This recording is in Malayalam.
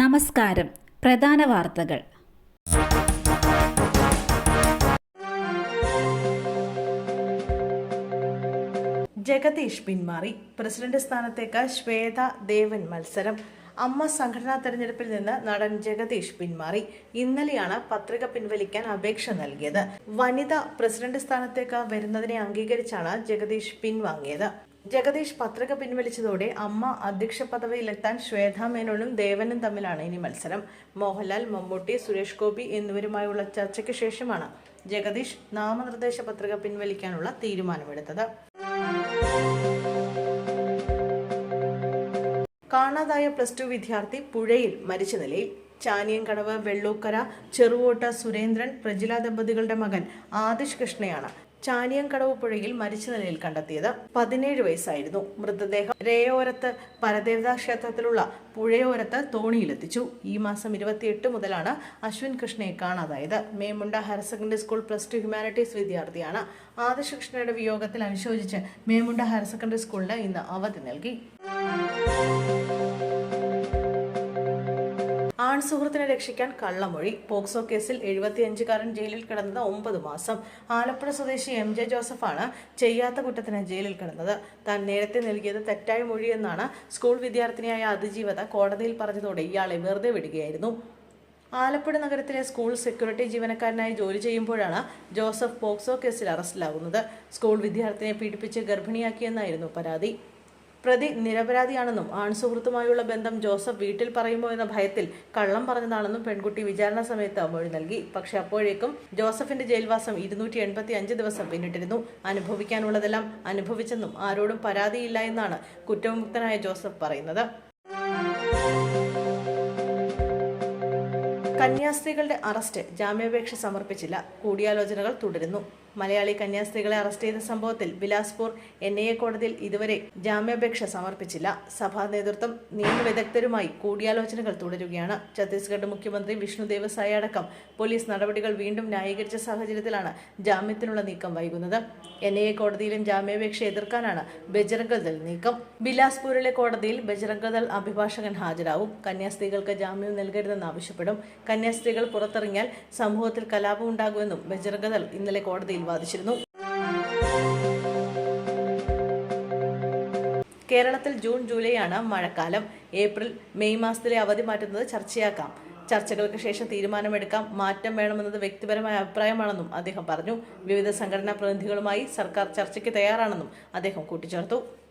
നമസ്കാരം. പ്രധാന വാർത്തകൾ. ജഗദീഷ് പിന്മാറി. പ്രസിഡന്റ് സ്ഥാനത്തേക്ക് ശ്വേത ദേവൻ മത്സരം. അമ്മ സംഘടനാ തെരഞ്ഞെടുപ്പിൽ നിന്ന് നടൻ ജഗദീഷ് പിന്മാറി. ഇന്നലെയാണ് പത്രിക പിൻവലിക്കാൻ അപേക്ഷ നൽകിയത്. വനിത പ്രസിഡന്റ് സ്ഥാനത്തേക്ക് വരുന്നതിനെ അംഗീകരിച്ചാണ് ജഗദീഷ് പിൻവാങ്ങിയത്. ജഗദീഷ് പത്രിക പിൻവലിച്ചതോടെ അമ്മ അധ്യക്ഷ പദവിയിലെത്താൻ ശ്വേതാ മേനോനും ദേവനും തമ്മിലാണ് ഇനി മത്സരം. മോഹൻലാൽ മമ്മൂട്ടി സുരേഷ് ഗോപി എന്നിവരുമായുള്ള ചർച്ചയ്ക്ക് ശേഷമാണ് ജഗദീഷ് നാമനിർദ്ദേശ പത്രിക പിൻവലിക്കാനുള്ള തീരുമാനമെടുത്തത്. കാണാതായ പ്ലസ് ടു വിദ്യാർത്ഥി പുഴയിൽ മരിച്ച നിലയിൽ ചാനിയൻകടവ് വെള്ളൂക്കര ചെറുവോട്ട സുരേന്ദ്രൻ പ്രജില ദമ്പതികളുടെ മകൻ ആദിഷ് കൃഷ്ണയാണ് ചാനിയൻകടവ് പുഴയിൽ മരിച്ച നിലയിൽ കണ്ടെത്തിയത്. പതിനേഴ് വയസ്സായിരുന്നു. മൃതദേഹം രേയോരത്ത് പരദേവതാ ക്ഷേത്രത്തിലുള്ള പുഴയോരത്ത് തോണിയിലെത്തിച്ചു. ഈ മാസം ഇരുപത്തിയെട്ട് മുതലാണ് അശ്വിൻ കൃഷ്ണയെ കാണാതായത്. Memunda higher secondary school plus two humanities വിദ്യാർത്ഥിയാണ്. ആദർശ കൃഷ്ണയുടെ വിയോഗത്തിൽ അനുശോചിച്ച് മേമുണ്ട ഹയർ സെക്കൻഡറി സ്കൂളിന് ഇന്ന് അവധി നൽകി. ആൺസുഹൃത്തിനെ രക്ഷിക്കാൻ കള്ളമൊഴി. പോക്സോ കേസിൽ എഴുപത്തിയഞ്ചുകാരൻ ജയിലിൽ കിടന്നത് ഒമ്പത് മാസം. ആലപ്പുഴ സ്വദേശി എം ജെ ജോസഫാണ് ചെയ്യാത്ത കുറ്റത്തിന് ജയിലിൽ കിടന്നത്. താൻ നേരത്തെ നൽകിയത് തെറ്റായ മൊഴിയെന്നാണ് സ്കൂൾ വിദ്യാർത്ഥിനിയായ അതിജീവത കോടതിയിൽ പറഞ്ഞതോടെ ഇയാളെ വെറുതെ വിടുകയായിരുന്നു. ആലപ്പുഴ നഗരത്തിലെ സ്കൂൾ സെക്യൂരിറ്റി ജീവനക്കാരനായി ജോലി ചെയ്യുമ്പോഴാണ് ജോസഫ് പോക്സോ കേസിൽ അറസ്റ്റിലാകുന്നത്. സ്കൂൾ വിദ്യാർത്ഥിനിയെ പീഡിപ്പിച്ച് ഗർഭിണിയാക്കിയെന്നായിരുന്നു പരാതി. പ്രതി നിരപരാധിയാണെന്നും ആൺസുഹൃത്തുമായുള്ള ബന്ധം ജോസഫ് വീട്ടിൽ പറയുമോ എന്ന ഭയത്തിൽ കള്ളം പറഞ്ഞതാണെന്നും പെൺകുട്ടി വിചാരണ സമയത്ത് മൊഴി നൽകി. പക്ഷെ അപ്പോഴേക്കും ജോസഫിന്റെ ജയിൽവാസം ഇരുന്നൂറ്റി എൺപത്തി അഞ്ച് ദിവസം പിന്നിട്ടിരുന്നു. അനുഭവിക്കാനുള്ളതെല്ലാം അനുഭവിച്ചെന്നും ആരോടും പരാതിയില്ല എന്നാണ് കുറ്റവിമുക്തനായ ജോസഫ് പറയുന്നത്. കന്യാസ്ത്രീകളുടെ അറസ്റ്റ് ജാമ്യാപേക്ഷ സമർപ്പിച്ചില്ല. കൂടിയാലോചനകൾ തുടരുന്നു. മലയാളി കന്യാസ്ത്രീകളെ അറസ്റ്റ് ചെയ്ത സംഭവത്തിൽ ബിലാസ്പൂർ എൻ ഐ എ കോടതിയിൽ ഇതുവരെ ജാമ്യാപേക്ഷ സമർപ്പിച്ചില്ല. സഭാ നേതൃത്വം നിയമവിദഗ്ധരുമായി കൂടിയാലോചനകൾ തുടരുകയാണ്. ഛത്തീസ്ഗഡ് മുഖ്യമന്ത്രി വിഷ്ണു ദേവസായ അടക്കം പോലീസ് നടപടികൾ വീണ്ടും ന്യായീകരിച്ച സാഹചര്യത്തിലാണ് ജാമ്യത്തിനുള്ള നീക്കം വൈകുന്നത്. എൻ ഐ എ കോടതിയിലും ജാമ്യാപേക്ഷ എതിർക്കാനാണ് ബജറംഗൽ ദൾ നീക്കം. ബിലാസ്പൂരിലെ കോടതിയിൽ ബജറംഗൽ ദൾ അഭിഭാഷകൻ ഹാജരാവും. കന്യാസ്ത്രീകൾക്ക് ജാമ്യം നൽകരുതെന്ന് ആവശ്യപ്പെടും. കന്യാസ്ത്രീകൾ പുറത്തിറങ്ങിയാൽ സമൂഹത്തിൽ കലാപം ഉണ്ടാകുമെന്നും ബജറംഗ ദൾ ഇന്നലെ വാദിച്ചിരുന്നു. കേരളത്തിൽ ജൂൺ ജൂലൈയാണ് മഴക്കാലം. ഏപ്രിൽ മെയ് മാസത്തിലെ അവധി മാറ്റുന്നത് ചർച്ചയാക്കാം. ചർച്ചകൾക്ക് ശേഷം തീരുമാനമെടുക്കാം. മാറ്റം വേണമെന്നത് വ്യക്തിപരമായ അഭിപ്രായമാണെന്നും അദ്ദേഹം പറഞ്ഞു. വിവിധ സംഘടനാ പ്രതിനിധികളുമായി സർക്കാർ ചർച്ചയ്ക്ക് തയ്യാറാണെന്നും അദ്ദേഹം കൂട്ടിച്ചേർത്തു.